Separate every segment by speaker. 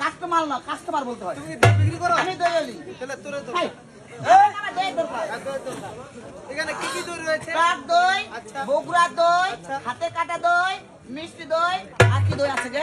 Speaker 1: Customer না customer বলতে হয়।
Speaker 2: তুমি বিক্রি করো।
Speaker 1: আমি দয়ালি
Speaker 2: তাহলে তোর তো
Speaker 1: হ্যাঁ?
Speaker 2: এখানে দই রয়েছে?
Speaker 1: দই
Speaker 2: আচ্ছা। আচ্ছা।
Speaker 1: হাতে কাটা দই মিষ্টি দই আর কি দই আছে যে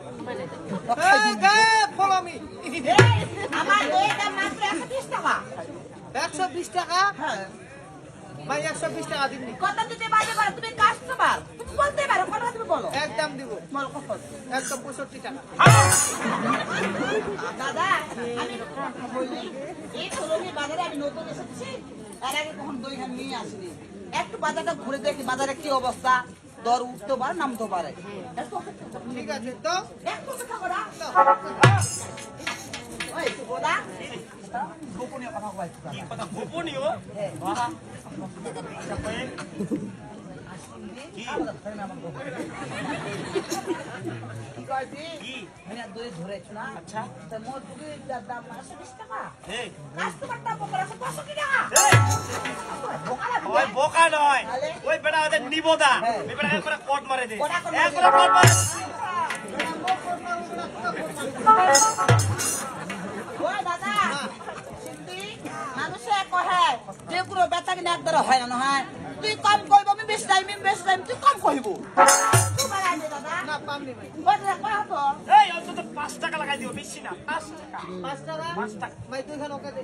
Speaker 1: একশো বিশ টাকা। হ্যাঁ।
Speaker 2: ভাই একশো বিশ টাকা দিবনি
Speaker 1: কত দিতে বাজে পারো তুমি কাস্টমার। তুমি বলতে পারো কত তুমি বলো।
Speaker 2: একদম দিব।
Speaker 1: বলো কত
Speaker 2: একশো পঁয়ষট্টি টাকা।
Speaker 1: দাদা আমি বলি। এই চরমে বাজারে আমি নতুন এসেছি। আগে কখন দই নিয়ে আসিনি। একটু বাজারটা ঘুরে দেখি বাজারে কি অবস্থা। দর উঠতে পারে নামতে পারে।
Speaker 2: ঠিক আছে তো?
Speaker 1: গোপনীয় কথা
Speaker 3: গোপনীয়?
Speaker 1: হ্যাঁ। মোর দাম বিশ টাকা। তুমি?
Speaker 3: বোকা নয়। ওই ওদের নিবোদা
Speaker 1: হ্যাঁ।
Speaker 3: এই বেটা একবার কোট মারে দে।
Speaker 1: কোটা কোট মারে।
Speaker 3: একবার কোট মারে
Speaker 1: মানুষে কহে যে কোনো বেচা কিনা একদরে হয় না নহয়। তুই কম কইব আমি বেশি টাইম আমি বেশি টাইম তুই কম কইব।
Speaker 3: এই অন্তত পাঁচ টাকা লাগাই দিও বেশি না। পাঁচ টাকা।
Speaker 2: পাঁচ টাকা?
Speaker 3: পাঁচ টাকা।
Speaker 2: ভাই তুই খান ওকে দে।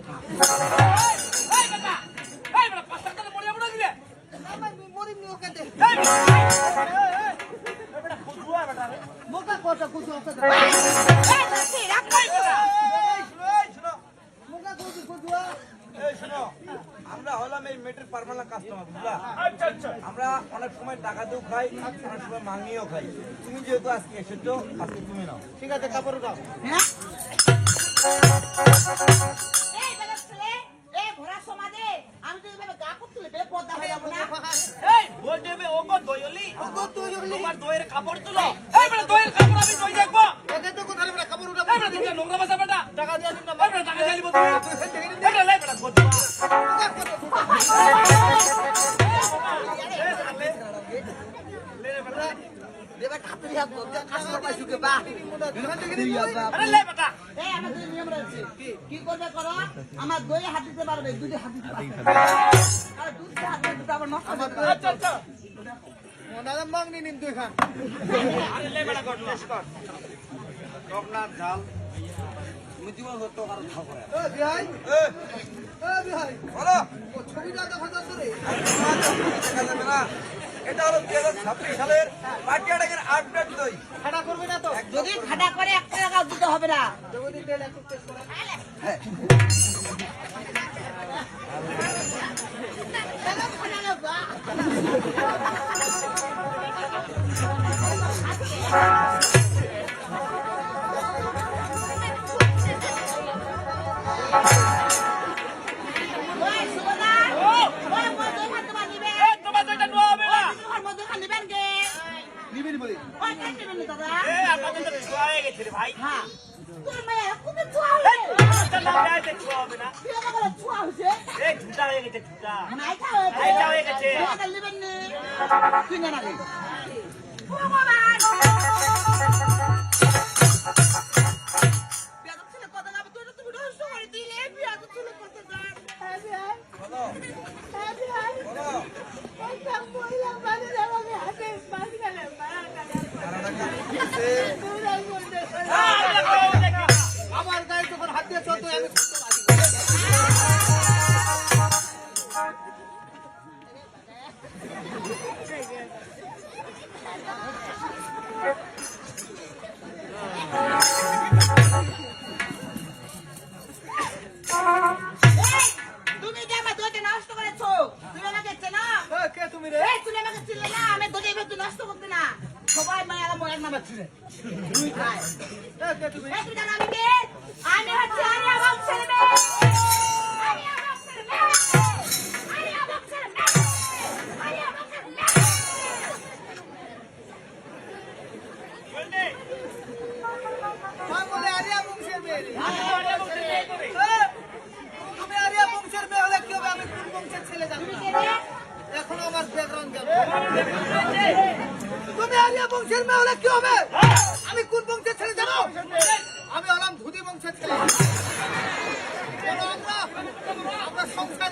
Speaker 4: আমরা হলাম এই মেটের পারমানেন্ট কাস্টমার বুঝলা?
Speaker 3: আচ্ছা আচ্ছা।
Speaker 4: আমরা অনেক সময় টাকা দিয়েও খাই অনেক সময় মাংনিও খাই। তুমি যেহেতু আজকে এসেছ আজকে তুমি নাও।
Speaker 2: ঠিক আছে কাপড় দাও
Speaker 1: হ্যাঁ এই বেটা ছেলে এই ঘোড়া সমাজে আমি তো এভাবে গা করতে বেলে পদ্মা হয়ে যাব না
Speaker 3: এই
Speaker 2: ওগো তুই হলি
Speaker 3: তোমার দইয়ের কাপড় তুলো। এই বেটা দইয়ের কাপড় আমি দই দেখব।
Speaker 2: ওকে তো কোথায় বেটা? কাপড় উঠা
Speaker 3: এই বেটা তুমি নোংরা বাসা
Speaker 2: টাকা দিয়ে দিন না
Speaker 3: টাকা এই লাই
Speaker 1: কে করবে করো? আমার দই হাত দিতে পারবে দুধে হাত দিতে পারবে। আর দুধ হাত দিতে দুটো আবার নষ্ট
Speaker 3: আচ্ছা
Speaker 2: মাংনি নিন তুই খান।
Speaker 3: আরে লাই বেটা কর টেস্ট কর
Speaker 4: টক না ঝাল তুমি জীবন আর খাও করে।
Speaker 2: ও বিহাই।
Speaker 4: এ,
Speaker 2: ও বিহাই।
Speaker 4: বলো।
Speaker 2: ও ছবিটা দেখা যাচ্ছে রে।
Speaker 4: দেখা যাবে না এটা হলো দুই হাজার ছাব্বিশ সালের পাটিয়াটাকের আপডেট দই।
Speaker 2: খাটা করবে না তো।
Speaker 1: যদি খাটা করে একটা টাকা দিতে হবে না।
Speaker 2: যদি তেল একটু টেস্ট করে
Speaker 1: নেবেন দাদা
Speaker 3: এই আপনাদের তো ছোঁয়া হয়ে গেছে রে ভাই
Speaker 1: হ্যাঁ তোর মেয়ে খুব ছোয়া হয়েছে
Speaker 3: তোমার নাম গাইতে ছোঁয়া হবে না
Speaker 1: তুই আমাকে বলে ছোয়া হয়েছে
Speaker 3: এই ঝুটা হয়ে গেছে ঝুটা
Speaker 1: নাইটা হয়েছে
Speaker 3: নাইটা হয়ে গেছে।
Speaker 1: তোমাকে নেবেন নি তুই না নাকি ভগবান কথা না তুমি রহস্য করে দিলে পেয়াদা ছেলে কথা না হ্যাঁ হ্যাঁ
Speaker 4: কষ্ট করতে
Speaker 1: না। সবাই
Speaker 2: মায়েরা বয়ার না বাচ্চা তুই খায় আমি
Speaker 5: হচ্ছে
Speaker 3: আমি
Speaker 2: আমার ছেলে আমি আমার ছেলে মেয়ে হলে কি হবে? আমি কোন বংশের ছেলে জানো? আমি হলাম ধুতি বংশের ছেলে। আমরা সংসার